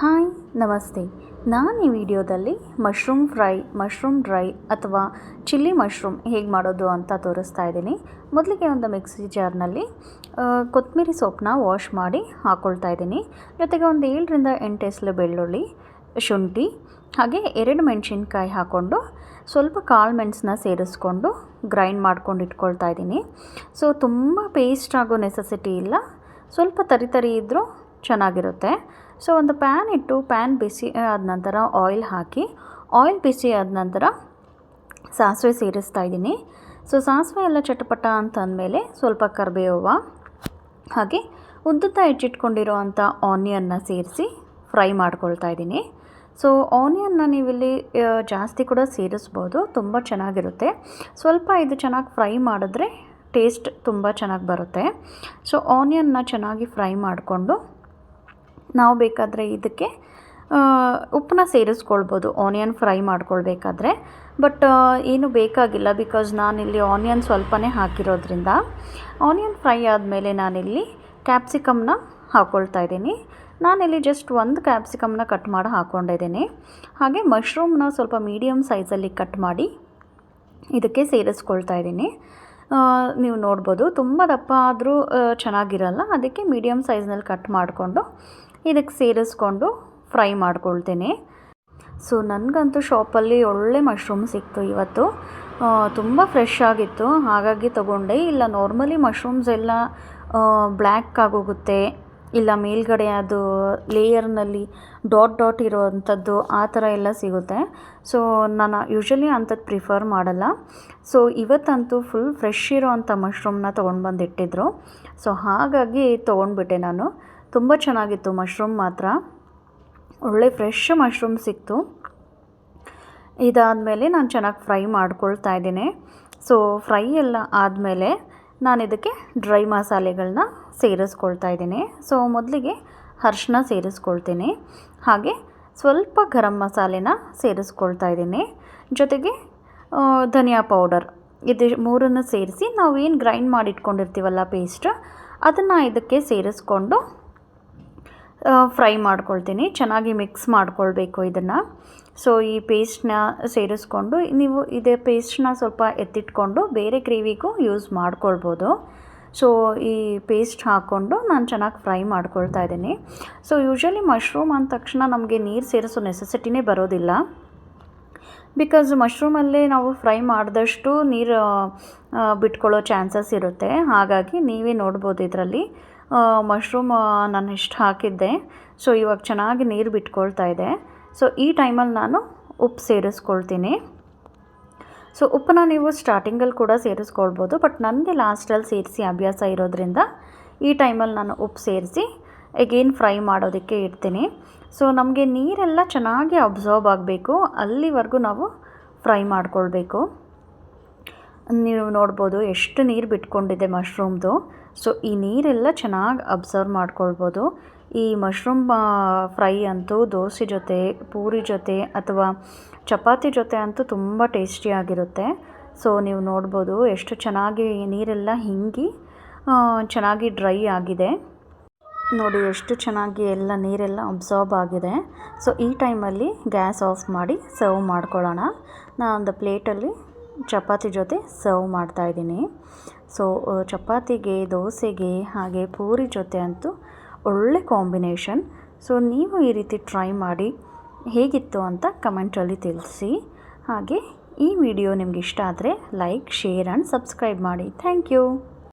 Hi, ನಮಸ್ತೆ. ನಾನು ಈ ವಿಡಿಯೋದಲ್ಲಿ ಮಶ್ರೂಮ್ ಫ್ರೈ, ಮಶ್ರೂಮ್ ಡ್ರೈ ಅಥವಾ ಚಿಲ್ಲಿ ಮಶ್ರೂಮ್ ಹೇಗೆ ಮಾಡೋದು ಅಂತ ತೋರಿಸ್ತಾ ಇದ್ದೀನಿ. ಮೊದಲಿಗೆ ಒಂದು ಮಿಕ್ಸಿ ಜಾರ್ನಲ್ಲಿ ಕೊತ್ತಂಬರಿ ಸೊಪ್ಪನ್ನ ವಾಶ್ ಮಾಡಿ ಹಾಕ್ಕೊಳ್ತಾ ಇದ್ದೀನಿ. ಜೊತೆಗೆ ಒಂದು ಏಳರಿಂದ ಎಂಟು ಎಸಲು ಬೆಳ್ಳುಳ್ಳಿ ಶುಂಠಿ, ಹಾಗೆ ಎರಡು ಮೆಣಸಿನ್ಕಾಯಿ ಹಾಕ್ಕೊಂಡು ಸ್ವಲ್ಪ ಕಾಳು ಮೆಣಸನ್ನ ಸೇರಿಸ್ಕೊಂಡು ಗ್ರೈಂಡ್ ಮಾಡ್ಕೊಂಡು ಇಟ್ಕೊಳ್ತಾ ಇದ್ದೀನಿ. ಸೊ, ತುಂಬ ಪೇಸ್ಟ್ ಆಗೋ ನೆಸೆಸಿಟಿ ಇಲ್ಲ. ಸ್ವಲ್ಪ ತರಿ ತರಿ ಇದ್ದರೂ ಚೆನ್ನಾಗಿರುತ್ತೆ. ಸೊ ಒಂದು ಪ್ಯಾನ್ ಇಟ್ಟು ಪ್ಯಾನ್ ಬಿಸಿ ಆದ ನಂತರ ಆಯಿಲ್ ಹಾಕಿ, ಆಯಿಲ್ ಬಿಸಿ ಆದ ನಂತರ ಸಾಸಿವೆ ಸೇರಿಸ್ತಾ ಇದ್ದೀನಿ. ಸೊ ಸಾಸಿವೆ ಎಲ್ಲ ಚಟಪಟ ಅಂತ ಅಂದಮೇಲೆ ಸ್ವಲ್ಪ ಕರಿಬೇವು, ಹಾಗೆ ಉದ್ದುತ್ತ ಹೆಚ್ಚಿಟ್ಕೊಂಡಿರೋ ಅಂಥ ಆನಿಯನ್ನ ಸೇರಿಸಿ ಫ್ರೈ ಮಾಡ್ಕೊಳ್ತಾ ಇದ್ದೀನಿ. ಸೊ ಆನಿಯನ್ನ ನೀವಿಲ್ಲಿ ಜಾಸ್ತಿ ಕೂಡ ಸೇರಿಸ್ಬೋದು, ತುಂಬ ಚೆನ್ನಾಗಿರುತ್ತೆ. ಸ್ವಲ್ಪ ಇದು ಚೆನ್ನಾಗಿ ಫ್ರೈ ಮಾಡಿದ್ರೆ ಟೇಸ್ಟ್ ತುಂಬ ಚೆನ್ನಾಗಿ ಬರುತ್ತೆ. ಸೊ ಆನಿಯನ್ನ ಚೆನ್ನಾಗಿ ಫ್ರೈ ಮಾಡಿಕೊಂಡು ನಾವು ಬೇಕಾದರೆ ಇದಕ್ಕೆ ಉಪ್ಪನ್ನ ಸೇರಿಸ್ಕೊಳ್ಬೋದು ಆನಿಯನ್ ಫ್ರೈ ಮಾಡ್ಕೊಳ್ಬೇಕಾದ್ರೆ. ಬಟ್ ಏನು ಬೇಕಾಗಿಲ್ಲ ಬಿಕಾಸ್ ನಾನಿಲ್ಲಿ ಆನಿಯನ್ ಸ್ವಲ್ಪನೇ ಹಾಕಿರೋದ್ರಿಂದ. ಆನಿಯನ್ ಫ್ರೈ ಆದಮೇಲೆ ನಾನಿಲ್ಲಿ ಕ್ಯಾಪ್ಸಿಕಮ್ನ ಹಾಕ್ಕೊಳ್ತಾ ಇದ್ದೀನಿ. ನಾನಿಲ್ಲಿ ಜಸ್ಟ್ ಒಂದು ಕ್ಯಾಪ್ಸಿಕಮ್ನ ಕಟ್ ಮಾಡಿ ಹಾಕ್ಕೊಂಡಿದ್ದೀನಿ ಹಾಗೆ ಮಶ್ರೂಮ್ನ ಸ್ವಲ್ಪ ಮೀಡಿಯಮ್ ಸೈಜಲ್ಲಿ ಕಟ್ ಮಾಡಿ ಇದಕ್ಕೆ ಸೇರಿಸ್ಕೊಳ್ತಾ ಇದ್ದೀನಿ. ನೀವು ನೋಡ್ಬೋದು. ತುಂಬ ದಪ್ಪ ಆದರೂ ಚೆನ್ನಾಗಿರಲ್ಲ. ಅದಕ್ಕೆ ಮೀಡಿಯಮ್ ಸೈಜ್ನಲ್ಲಿ ಕಟ್ ಮಾಡಿಕೊಂಡು ಇದಕ್ಕೆ ಸೇರಿಸ್ಕೊಂಡು ಫ್ರೈ ಮಾಡ್ಕೊಳ್ತೀನಿ. ಸೊ ನನಗಂತೂ ಶಾಪಲ್ಲಿ ಒಳ್ಳೆ ಮಶ್ರೂಮ್ ಸಿಕ್ತು ಇವತ್ತು. ತುಂಬ ಫ್ರೆಶ್ ಆಗಿತ್ತು. ಹಾಗಾಗಿ ತಗೊಂಡೆ. ಇಲ್ಲ ನಾರ್ಮಲಿ ಮಶ್ರೂಮ್ಸ್ ಎಲ್ಲ ಬ್ಲ್ಯಾಕ್ ಆಗೋಗುತ್ತೆ. ಇಲ್ಲ, ಮೇಲ್ಗಡೆ ಅದು ಲೇಯರ್ನಲ್ಲಿ ಡಾಟ್ ಡಾಟ್ ಇರೋವಂಥದ್ದು ಆ ಥರ ಎಲ್ಲ ಸಿಗುತ್ತೆ. ಸೊ ನಾನು ಯೂಶ್ವಲಿ ಅಂಥದ್ದು ಪ್ರಿಫರ್ ಮಾಡಲ್ಲ. ಸೊ, ಇವತ್ತಂತೂ ಫುಲ್ ಫ್ರೆಶ್ ಇರೋವಂಥ ಮಶ್ರೂಮ್ನ ತೊಗೊಂಡು ಬಂದಿಟ್ಟಿದ್ರು. ಸೊ, ಹಾಗಾಗಿ ತೊಗೊಂಡ್ಬಿಟ್ಟೆ ನಾನು. ತುಂಬ ಚೆನ್ನಾಗಿತ್ತು ಮಶ್ರೂಮ್ ಮಾತ್ರ. ಒಳ್ಳೆ ಫ್ರೆಶ್ ಮಶ್ರೂಮ್ ಸಿಕ್ತು. ಇದಾದಮೇಲೆ ನಾನು ಚೆನ್ನಾಗಿ ಫ್ರೈ ಮಾಡ್ಕೊಳ್ತಾ ಇದ್ದೀನಿ. ಸೊ, ಫ್ರೈ ಎಲ್ಲ ಆದಮೇಲೆ ನಾನು ಇದಕ್ಕೆ ಡ್ರೈ ಮಸಾಲೆಗಳನ್ನ ಸೇರಿಸ್ಕೊಳ್ತಾ ಇದ್ದೀನಿ. ಸೊ ಮೊದಲಿಗೆ ಅರ್ಶಿನ ಸೇರಿಸ್ಕೊಳ್ತೀನಿ. ಹಾಗೆ ಸ್ವಲ್ಪ ಗರಂ ಮಸಾಲೆನ ಸೇರಿಸ್ಕೊಳ್ತಾ ಇದ್ದೀನಿ. ಜೊತೆಗೆ ಧನಿಯಾ ಪೌಡರ್ ಇದು ಮೂರನ್ನು ಸೇರಿಸಿ ನಾವು ಏನು ಗ್ರೈಂಡ್ ಮಾಡಿ ಇಟ್ಕೊಂಡಿರ್ತೀವಲ್ಲ ಪೇಸ್ಟ್, ಅದನ್ನು ಇದಕ್ಕೆ ಸೇರಿಸ್ಕೊಂಡು ಫ್ರೈ ಮಾಡ್ಕೊಳ್ತೀನಿ. ಚೆನ್ನಾಗಿ ಮಿಕ್ಸ್ ಮಾಡ್ಕೊಳ್ಬೇಕು ಇದನ್ನು. ಸೊ ಈ ಪೇಸ್ಟ್ನ ಸೇರಿಸ್ಕೊಂಡು ನೀವು ಇದೇ ಪೇಸ್ಟ್ನ ಸ್ವಲ್ಪ ಎತ್ತಿಟ್ಕೊಂಡು ಬೇರೆ ಗ್ರೇವಿಗೂ ಯೂಸ್ ಮಾಡ್ಕೊಳ್ಬೋದು. ಸೊ ಈ ಪೇಸ್ಟ್ ಹಾಕ್ಕೊಂಡು ನಾನು ಚೆನ್ನಾಗಿ ಫ್ರೈ ಮಾಡ್ಕೊಳ್ತಾ ಇದ್ದೀನಿ. ಸೊ ಯೂಶ್ವಲಿ ಮಶ್ರೂಮ್ ಅಂದ ತಕ್ಷಣ ನಮಗೆ ನೀರು ಸೇರಿಸೋ ನೆಸೆಸಿಟಿನೇ ಬರೋದಿಲ್ಲ. ಬಿಕಾಸ್ ಮಶ್ರೂಮಲ್ಲೇ ನಾವು ಫ್ರೈ ಮಾಡಿದಷ್ಟು ನೀರು ಬಿಟ್ಕೊಳ್ಳೋ ಚಾನ್ಸಸ್ ಇರುತ್ತೆ. ಹಾಗಾಗಿ ನೀವೇ ನೋಡ್ಬೋದು ಇದರಲ್ಲಿ. ಮಶ್ರೂಮ್ ನಾನು ಇಷ್ಟು ಹಾಕಿದ್ದೆ. ಸೊ ಇವಾಗ ಚೆನ್ನಾಗಿ ನೀರು ಬಿಟ್ಕೊಳ್ತಾ ಇದೆ. ಸೊ ಈ ಟೈಮಲ್ಲಿ ನಾನು ಉಪ್ಪು ಸೇರಿಸ್ಕೊಳ್ತೀನಿ. ಸೊ ಉಪ್ಪನ್ನ ನೀವು ಸ್ಟಾರ್ಟಿಂಗಲ್ಲಿ ಕೂಡ ಸೇರಿಸ್ಕೊಳ್ಬೋದು ಬಟ್ ನನಗೆ ಲಾಸ್ಟಲ್ಲಿ ಸೇರಿಸಿ ಅಭ್ಯಾಸ ಇರೋದ್ರಿಂದ ಈ ಟೈಮಲ್ಲಿ ನಾನು ಉಪ್ಪು ಸೇರಿಸಿ ಎಗೇನ್ ಫ್ರೈ ಮಾಡೋದಕ್ಕೆ ಇಡ್ತೀನಿ. ಸೊ ನಮಗೆ ನೀರೆಲ್ಲ ಚೆನ್ನಾಗಿ ಅಬ್ಸರ್ವ್ ಆಗಬೇಕು, ಅಲ್ಲಿವರೆಗೂ ನಾವು ಫ್ರೈ ಮಾಡ್ಕೊಳ್ಬೇಕು. ನೀವು ನೋಡ್ಬೋದು ಎಷ್ಟು ನೀರು ಬಿಟ್ಕೊಂಡಿದೆ ಮಶ್ರೂಮ್ದು ಸೊ ಈ ನೀರೆಲ್ಲ ಚೆನ್ನಾಗಿ ಅಬ್ಸರ್ವ್ ಮಾಡ್ಕೊಳ್ಬೋದು. ಈ ಮಶ್ರೂಮ್ ಫ್ರೈ ಅಂತೂ ದೋಸೆ ಜೊತೆ, ಪೂರಿ ಜೊತೆ ಅಥವಾ ಚಪಾತಿ ಜೊತೆ ಅಂತೂ ತುಂಬ ಟೇಸ್ಟಿಯಾಗಿರುತ್ತೆ ಸೊ, ನೀವು ನೋಡ್ಬೋದು ಎಷ್ಟು ಚೆನ್ನಾಗಿ ನೀರೆಲ್ಲ ಹಿಂಗಿ ಚೆನ್ನಾಗಿ ಡ್ರೈ ಆಗಿದೆ. ನೋಡಿ ಎಷ್ಟು ಚೆನ್ನಾಗಿ ಎಲ್ಲ ನೀರೆಲ್ಲ ಅಬ್ಸಾರ್ಬ್ ಆಗಿದೆ. ಸೊ, ಈ ಟೈಮಲ್ಲಿ ಗ್ಯಾಸ್ ಆಫ್ ಮಾಡಿ ಸರ್ವ್ ಮಾಡ್ಕೊಳ್ಳೋಣ. ನಾನು ಒಂದು ಪ್ಲೇಟಲ್ಲಿ ಚಪಾತಿ ಜೊತೆ ಸರ್ವ್ ಮಾಡ್ತಾಯಿದ್ದೀನಿ ಸೊ, ಚಪಾತಿಗೆ, ದೋಸೆಗೆ ಹಾಗೆ ಪೂರಿ ಜೊತೆ ಅಂತೂ ಒಳ್ಳೆ ಕಾಂಬಿನೇಷನ್. ಸೊ, ನೀವು ಈ ರೀತಿ ಟ್ರೈ ಮಾಡಿ. ಹೇಗಿತ್ತು ಅಂತ ಕಮೆಂಟಲ್ಲಿ ತಿಳಿಸಿ. ಹಾಗೆ ಈ ವಿಡಿಯೋ ನಿಮಗೆ ಇಷ್ಟ ಆದರೆ ಲೈಕ್, ಶೇರ್, ಆ್ಯಂಡ್ ಸಬ್ಸ್ಕ್ರೈಬ್ ಮಾಡಿ. Thank you.